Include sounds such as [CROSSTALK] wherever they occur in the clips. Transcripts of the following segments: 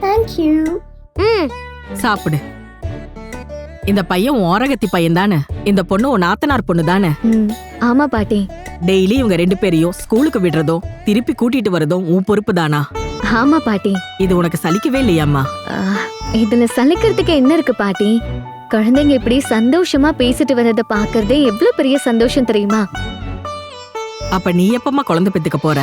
Thank you ம். சாப்பிடு. இந்த பையன் ஓரகத்தி பையன் தானே இந்த பொண்ணு உன் நாத்தனார் பொண்ணு தானே ம். ஆமா பாட்டி. டெய்லி இவங்க ரெண்டு பேரையும் ஸ்கூலுக்கு விடுறதும் திருப்பி கூட்டிட்டு வரதும் உன் பொறுப்பு தானா ஆமா பாட்டி. இது உனக்கு சலிக்கவே இல்லையாம்மா? ஆ, இதுல சலிக்கிறதுக்கு என்ன இருக்கு பாட்டி? குழந்தைங்க இப்படி சந்தோஷமா பேசிட்டு வர்றத பாக்குறதே எவ்வளவு பெரிய சந்தோஷம் தெரியுமா? அப்ப நீ எப்பமா குழந்தை பெத்துக்க போற?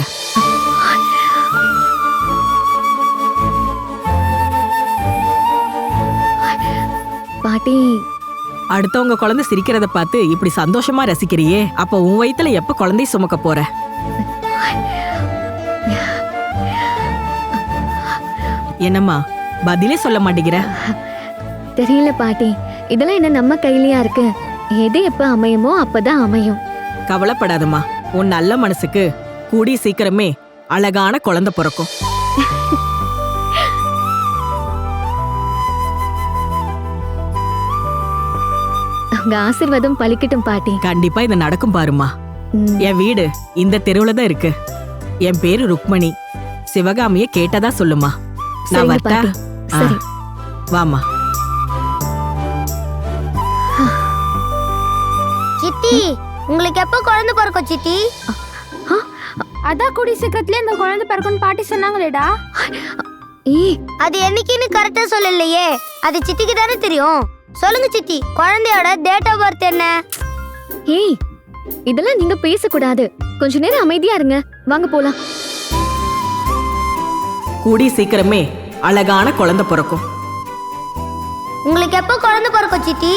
பாட்டி. அடுத்தவங்க குழந்தை சிரிக்கிறத பார்த்து இப்படி சந்தோஷமா ரசிக்கிறியே. அப்ப உன் வயித்துல எப்ப குழந்தை சுமக்க போற? என்னம்மா பதிலே சொல்ல மாட்டேங்கிற? தெரியல பாட்டி. இதெல்லாம் என்ன நம்ம கையிலயா இருக்கு? எது எப்ப அமையுமோ அப்பதான் அமையும். கவலைப்படாதம்மா. உன் நல்ல மனசுக்கு கூடி சீக்கிரமே அழகான குழந்தை பிறக்கும். [LAUGHS] உங்க ஆசிர்வாதம் பலிக்கட்டும் பாட்டி. கண்டிப்பா இது நடக்கும் பாருமா என் வீடு இந்த தெருவுல தான் இருக்கு. என் பேரு ருக்மணி. சிவகாமிய கேட்டதா சொல்லுமா? நான் வரட்டா? வாமா சித்தி உங்களுக்கு எப்போ குழந்தை பிறக்கும் சித்தி? அதான் கூடி சீக்கிரத்துல இந்த குழந்தை பிறக்கும்னு பாட்டி சொன்னாங்களேடா. அது என்னைக்குன்னு கரெக்டா சொல்லலையே. அது சித்திக்கு தானே தெரியும். சொல்லுங்க சித்தி குழந்தையோட டேட் ஆஃப் பர்த் என்ன? ஏய் இதெல்லாம் நீங்க பேசக்கூடாது. கொஞ்ச நேரம் அமைதியா இருங்க. வாங்க போலாம். கூடி சீக்கிரமே அழகான குழந்தை பிறக்கும். உங்களுக்கு எப்போ குழந்தை பிறக்கும் சித்தி?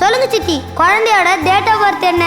சொல்லுங்க சித்தி குழந்தையோட டேட் ஆஃப் பர்த் என்ன?